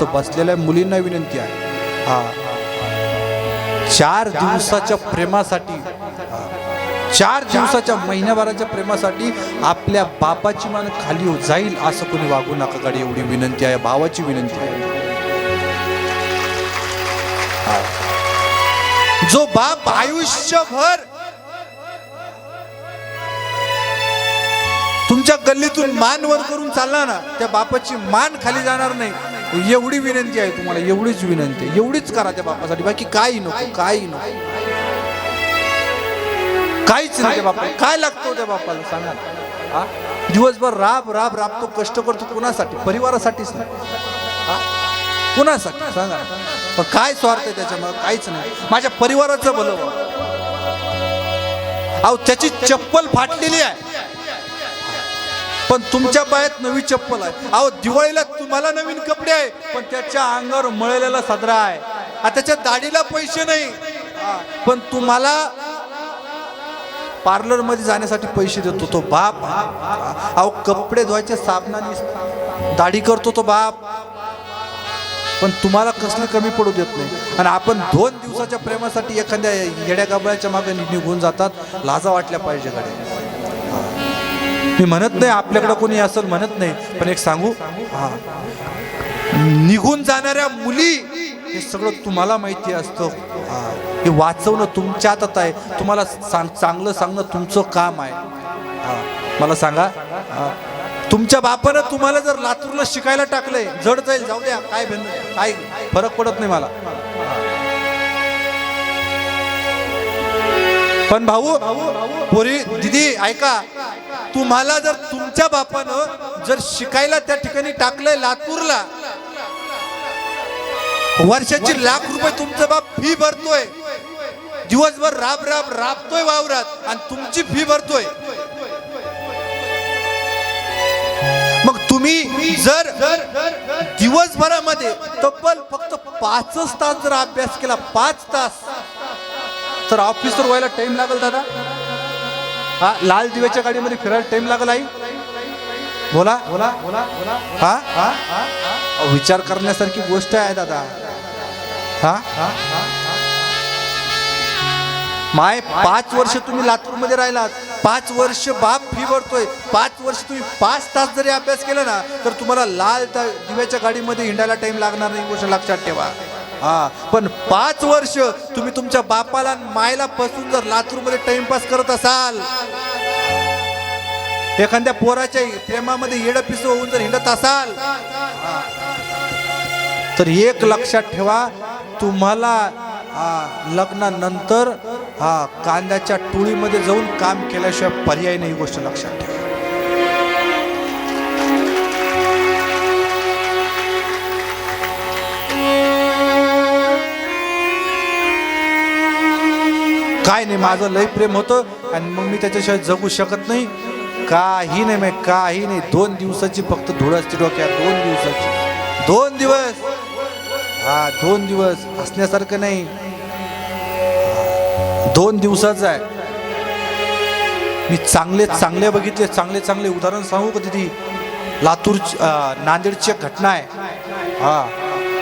तो बसलेल्या मुलींना विनंती आहे. हा. चार दिवसाच्या प्रेमासाठी चार दिवसाच्या महिन्याभराच्या प्रेमासाठी आपल्या बापाची मान खाली हो- जाईल असं कोणी वागू नका गाडी एवढी विनंती आहे भावाची विनंती आहे. जो बाप आयुष्यभर तुमच्या गल्लीतून मान वर करून चालला ना त्या बापाची मान खाली जाणार नाही. एवढी विनंती आहे तुम्हाला एवढीच विनंती आहे. एवढीच करा त्या बापासाठी. बाकी काही नको काही नको. काहीच नाही त्या बापाला. काय लागतो त्या बापाला सांगा हा? दिवसभर राब राब राबतो कष्ट करतो कुणासाठी? परिवारासाठीच नाही. हा? कुणासाठी? सांगा पण काय स्वार्थ आहे त्याच्यामुळे? काहीच नाही. माझ्या परिवाराचं भलं अहो त्याची चप्पल फाटलेली आहे. पण तुमच्या पायात नवी चप्पल आहे. अहो दिवाळीला तुम्हाला नवीन कपडे आहे पण त्याच्या अंगावर मळलेला सदरा आहे. आ, त्याच्या दाढीला पैसे नाही. पण तुम्हाला पार्लरमध्ये जाण्यासाठी पैसे देतो तो बाप. अहो कपडे धुवायचे साबणाने दाढी करतो तो बाप. पण तुम्हाला कसलं कमी पडू देत नाही. आणि आपण दोन दिवसाच्या प्रेमासाठी एखाद्या येड्या गाबळ्याच्या मागे निघून जातात. लाजा वाटल्या पाहिजे गाड्या. मी म्हणत नाही आपल्याकडे कोणी असं म्हणत नाही पण एक सांगू? हा. निघून जाणाऱ्या मुली हे सगळं तुम्हाला माहिती असतं. हे. वाचवणं तुमच्या हातात आहे. तुम्हाला सांग चांगलं सांगणं तुमचं काम आहे. मला सांगा? तुमच्या बापानं तुम्हाला जर लातूरला शिकायला टाकलंय जड जाईल जाऊ द्या काय भेन काय फरक पडत नाही मला. पण भाऊ पोरी दिदी ऐका. तुम्हाला जर तुमच्या बापानं जर शिकायला त्या ठिकाणी टाकलंय लातूरला वर्षाची लाख रुपये तुमचा बाप फी भरतोय. दिवसभर राब राब राबतोय वावरात आणि तुमची फी भरतोय. मग तुम्ही जर दिवसभरामध्ये तब्बल फक्त पाचच तास जर अभ्यास केला पाच तास तर ऑफिसर व्हायला टाइम लागेल दादा. हा लाल दिव्याच्या गाडीमध्ये फिरायला टाइम लागला आई. बोला. बोला बोला बोला हा? हा विचार करण्यासारखी गोष्ट आहे दादा. हा? माय पाच वर्ष तुम्ही लातूरमध्ये राहिलात. पाच वर्ष बाप फी भरतोय. पाच वर्ष तुम्ही पाच तास जरी अभ्यास केला ना तर तुम्हाला लाल दिव्याच्या गाडीमध्ये हिंडायला टाइम लागणार नाही ही गोष्ट लक्षात ठेवा. हा पण पाच वर्ष तुम्ही तुमच्या बापाला मायला पासून जर लातूरमध्ये टाइमपास करत असाल एखाद्या पोराच्या प्रेमामध्ये येड पिस होऊन जर हिंडत असाल तर एक लक्षात ठेवा तुम्हाला हा, लग्नानंतर हा कांद्याच्या टोळीमध्ये जाऊन काम केल्याशिवाय पर्याय नाही ही गोष्ट लक्षात ठेवा. काय नाही माझं लय प्रेम होतं आणि मग मी त्याच्याशिवाय जगू शकत नाही. काही नाही मग काही नाही. दोन दिवसाची फक्त धूळ असते डोक्यात दोन दिवसाची. दोन दिवस. हा दोन दिवस. हसण्यासारखं नाही. दोन दिवसाचं आहे. मी चांगले चांगले बघितले चांगले चांगले उदाहरण सांगू का तिथे लातूर नांदेडची घटना आहे. हा.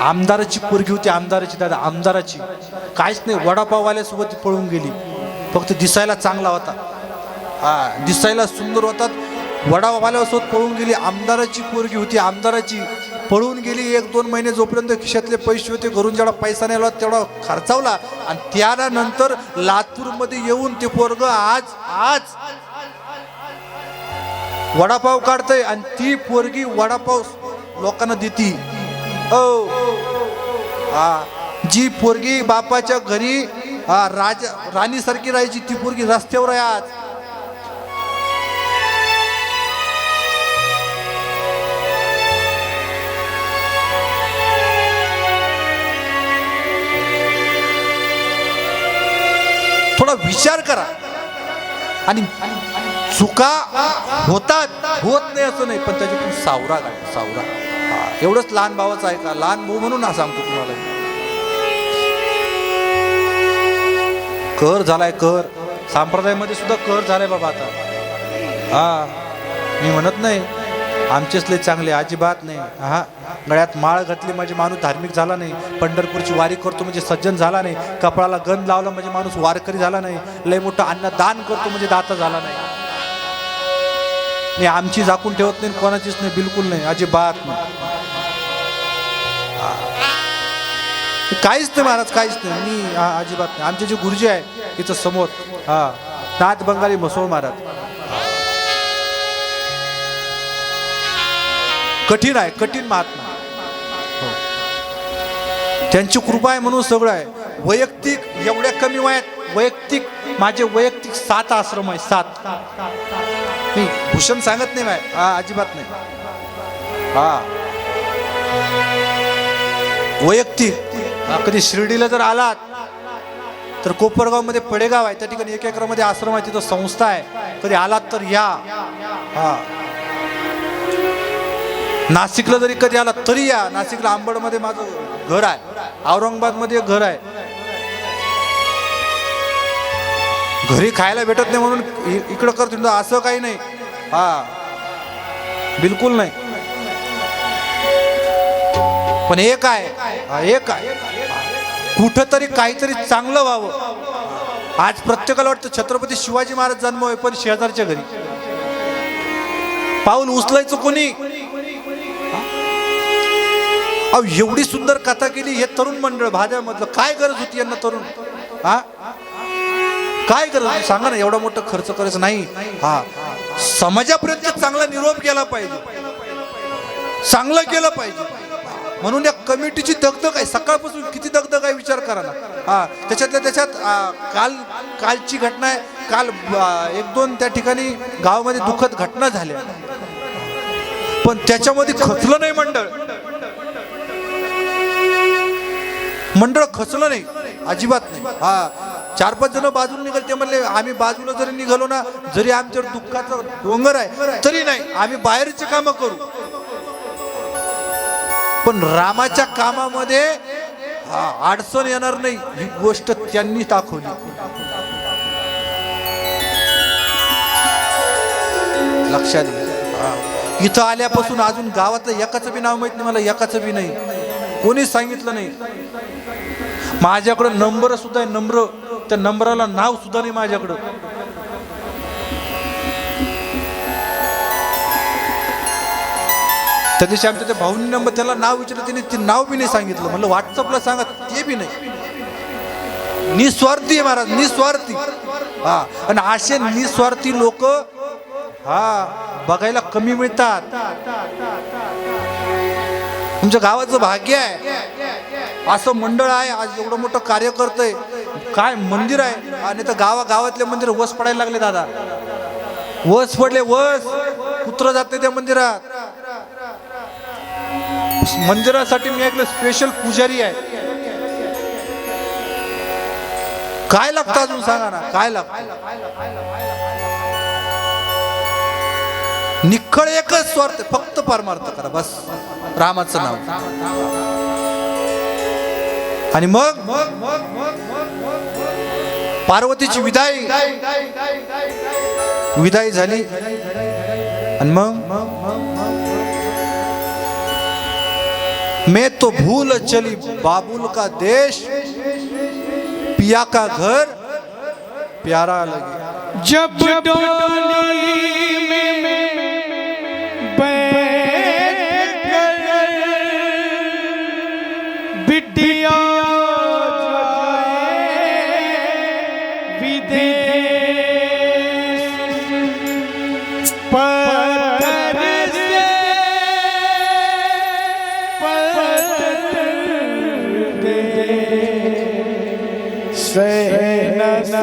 आमदाराची पोरगी होती आमदाराची दादा आमदाराची. काहीच नाही वडापाववाल्यासोबत ती पळून गेली. फक्त दिसायला चांगला होता. हा दिसायला सुंदर होतात वडापाववाल्यासोबत पळून गेली आमदाराची पोरगी होती आमदाराची. पळून गेली एक दोन महिने जोपर्यंत खिशातले पैसे होते घरून जेवढा पैसा नेला तेवढा खर्चावला. आणि त्यानंतर लातूरमध्ये येऊन ते पोरग आज आज वडापाव काढतय. आणि ती पोरगी वडापाव लोकांना देती. ओ जी पोरगी बापाच्या घरी हा राजा राणीसारखी राहायची ती पोरगी रस्त्यावर आहे आज. थोडा विचार करा. आणि चुका होतात होत नाही असं नाही पण त्याच्यातून सावरा काढा सावरा. एवढंच लहान भावाचं आहे का? लहान भाऊ म्हणून हा सांगतो तुम्हाला. कर झालाय कर. संप्रदायामध्ये सुद्धा कर झालाय बाबा आता. हा. मी म्हणत नाही आमचेच लय चांगले अजिबात नाही. हा. गळ्यात माळ घातली म्हणजे माणूस धार्मिक झाला नाही. पंढरपूरची वारी करतो म्हणजे सज्जन झाला नाही. कपाळाला गंध लावला म्हणजे माणूस वारकरी झाला नाही. लय मोठं अन्न दान करतो म्हणजे दाता झाला नाही. नाही आमची झाकून ठेवत नाही कोणाचीच नाही बिलकुल नाही अजिबात नाही. काहीच नाही महाराज काहीच नाही. मी हा, अजिबात नाही. आमचे जे गुरुजी आहे तिथं समोर हा नाथ बंगाली मसोळ महाराज. कठीण आहे कठीण महात्मा. हो. त्यांची कृपा आहे म्हणून सगळं आहे. वैयक्तिक एवढ्या कमी वयात वैयक्तिक माझे वैयक्तिक सात आश्रम आहे सात. भूषण सांगत नाही अजिबात नाही. हा. वैयक्तिक. कधी शिर्डीला जर आलात तर कोपरगावमध्ये पडेगाव आहे. त्या ठिकाणी एक एकरामध्ये आश्रम आहे तिथं संस्था आहे. कधी आलात तर या. हा. नाशिकला जरी कधी आला तरी या. नाशिकला आंबडमध्ये माझं घर आहे. औरंगाबादमध्ये एक घर आहे. घरी खायला भेटत नाही म्हणून इकडं करतो असं काही नाही. हा. बिलकुल नाही. पण एक आहे. एक आहे. कुठंतरी काहीतरी चांगलं व्हावं. आज प्रत्येकाला वाटतं छत्रपती शिवाजी महाराज जन्म होय पण शेजारच्या घरी. पाऊल उचलायचं कोणी? अहो एवढी सुंदर कथा केली हे तरुण मंडळ भाज्यामधलं काय गरज होती यांना तरुण? हा? काय गरज होती? सांगा ना एवढा मोठा खर्च करायचं नाही. हा. समाजापर्यंत चांगला निरोप केला पाहिजे. चांगलं केलं पाहिजे. म्हणून या कमिटीची दगदग आहे. सकाळपासून किती दगदग आहे विचार करा ना. हा त्याच्यातल्या त्याच्यात काल कालची घटना आहे. काल एक दोन त्या ठिकाणी गावामध्ये दुःखद घटना झाल्या. पण त्याच्यामध्ये खचलं नाही मंडळ. मंडळ खचलं नाही. अजिबात नाही. हा चार पाच जण बाजूला निघाल ते म्हणले आम्ही बाजूला जरी निघालो ना जरी आमच्यावर दुःखाचा डोंगर आहे तरी नाही. आम्ही बाहेरचे कामं करू. पण रामाच्या कामामध्ये अडचण येणार नाही. ही गोष्ट त्यांनी दाखवली. लक्षात हा. इथं आल्यापासून अजून गावातलं एकाचं बी नाव माहीत नाही मला एकाचं बी नाही. कोणीच सांगितलं नाही. माझ्याकडं नंबर सुद्धा आहे नंबर त्या नंबराला नाव सुद्धा नाही माझ्याकडं. त्या दिवशी आमच्या त्या भाऊनी त्याला नाव विचारलं त्याने ते नाव बी नाही सांगितलं. म्हणलं व्हॉट्सअपला सांगा ते बी नाही. निस्वार्थी आहे महाराज निस्वार्थी. हा आणि असे निस्वार्थी लोक हा बघायला कमी मिळतात. तुमच्या गावाचं भाग्य आहे. असं मंडळ आहे आज एवढं मोठं कार्य करतंय. काय मंदिर आहे? आणि तर गावा गावातले मंदिर वस पडायला लागले दादा. वस पडले वस. कुत्र जाते त्या मंदिरात. मंदिरासाठी मी ऐकलं स्पेशल पुजारी आहे. काय लागतं अजून सांगा ना काय लागतं? निखळ एकच स्वार्थ फक्त परमार्थ करा बस. रामाचं नाव. आणि मग? पार्वतीची विदाई. विदाई झाली. आणि मग? मैं तो भूल चली बाबुल का देश। पिया का घर प्यारा लगे। जब डोली में बैठ कर बिटिया विदेश पत्थर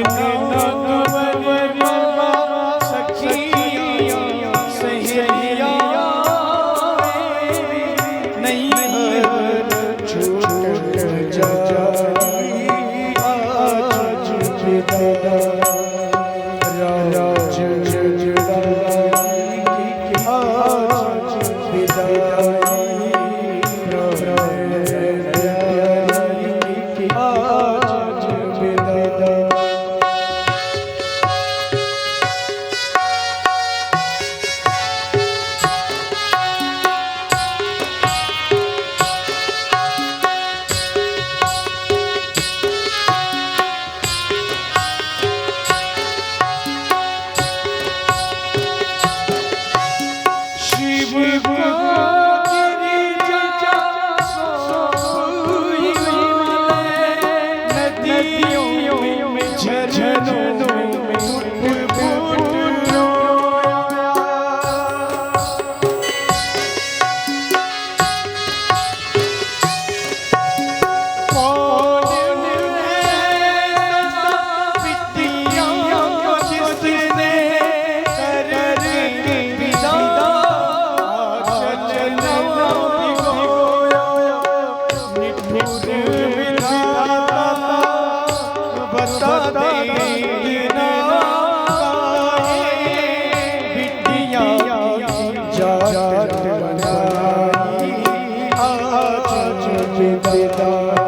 Yeah. বিদায়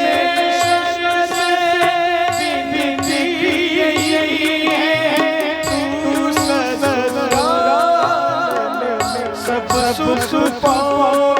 phone.